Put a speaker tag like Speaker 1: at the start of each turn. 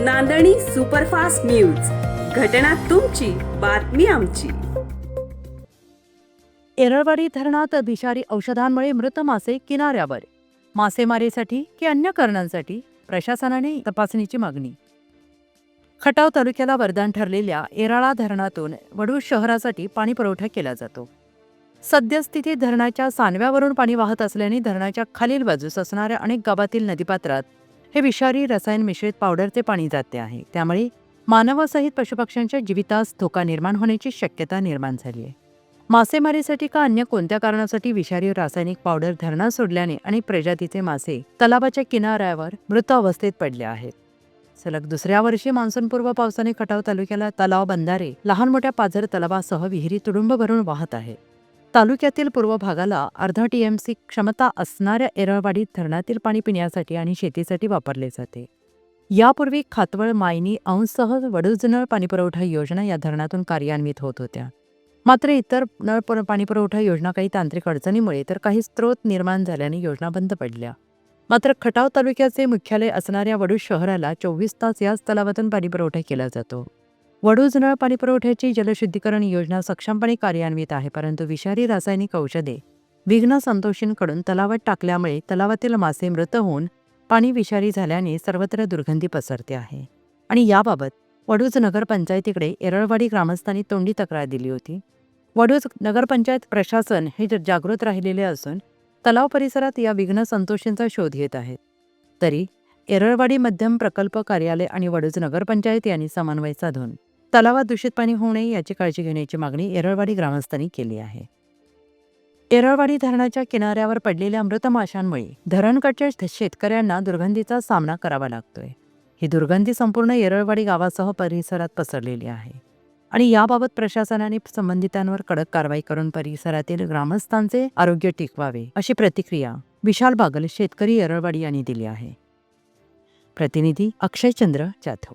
Speaker 1: नांदणी superfast news. घटना तुमची बातमी आमची.
Speaker 2: एरळवाडी धरणात विषारी औषधांमुळे मृत मासे किनाऱ्यावर. मासेमारीसाठी की अन्य कारणांसाठी प्रशासनाने तपासणीची मागणी. खटाव तालुक्याला वरदान ठरलेल्या एराळा धरणातून वडूळ शहरासाठी पाणी पुरवठा केला जातो. सद्यस्थितीत धरणाच्या सानव्यावरून पाणी वाहत असल्याने धरणाच्या खालील बाजूस असणाऱ्या अनेक गावातील नदीपात्रात हे विषारी रसायन मिश्रित पावडरचे पाणी जाते आहे. त्यामुळे मानवासहित पशुपक्ष्यांच्या जीवितास धोका निर्माण होण्याची शक्यता निर्माण झाली आहे. मासेमारीसाठी का अन्य कोणत्या कारणासाठी विषारी रासायनिक पावडर धरणात सोडल्याने अनेक प्रजातीचे मासे तलावाच्या किनाऱ्यावर मृत अवस्थेत पडले आहेत? सलग दुसऱ्या वर्षी मान्सूनपूर्व पावसाने खटाव तालुक्याला तलाव बंधारे लहान मोठ्या पाझर तलावासह विहिरी तुडुंब भरून वाहत आहे. तालुक्यातील पूर्व भागाला अर्धा सी क्षमता असणाऱ्या एरळवाडी धरणातील पाणी पिण्यासाठी आणि शेतीसाठी वापरले जाते. यापूर्वी खातवळ मायनी अंशसह वडुजनळ पाणीपुरवठा योजना या धरणातून कार्यान्वित होत होत्या. मात्र इतर नळ पाणीपुरवठा योजना काही तांत्रिक अडचणीमुळे तर काही स्रोत निर्माण झाल्याने योजना बंद पडल्या. मात्र खटाव तालुक्याचे मुख्यालय असणाऱ्या वडू शहराला चोवीस तास याच तलावातून पाणीपुरवठा केला जातो. वडूज नळ पाणीपुरवठ्याची जलशुद्धीकरण योजना सक्षमपणे कार्यान्वित आहे परंतु विषारी रासायनिक औषधे विघ्न संतोषींकडून तलावात टाकल्यामुळे तलावातील मासे मृत होऊन पाणी विषारी झाल्याने सर्वत्र दुर्गंधी पसरते आहे. आणि याबाबत वडूज नगरपंचायतीकडे एरळवाडी ग्रामस्थांनी तोंडी तक्रार दिली होती. वडूज नगरपंचायत प्रशासन हे ज- जागृत राहिलेले असून तलाव परिसरात या विघ्न संतोषींचा शोध घेत आहेत. तरी एरळवाडी मध्यम प्रकल्प कार्यालय आणि वडूज नगरपंचायत यांनी समन्वय साधून तलावात दूषित पाणी होऊ नये याची काळजी घेण्याची मागणी एरळवाडी ग्रामस्थांनी केली आहे. एरळवाडी धरणाच्या किनाऱ्यावर पडलेल्या मृत माशांमुळे धरणकडच्या शेतकऱ्यांना दुर्गंधीचा सामना करावा लागतोय. ही दुर्गंधी संपूर्ण येरळवाडी गावासह परिसरात पसरलेली आहे आणि याबाबत प्रशासनाने संबंधितांवर कडक कारवाई करून परिसरातील ग्रामस्थांचे आरोग्य टिकवावे अशी प्रतिक्रिया विशाल बागल शेतकरी येरळवाडी यांनी दिली आहे. प्रतिनिधी अक्षयचंद्र जाधव.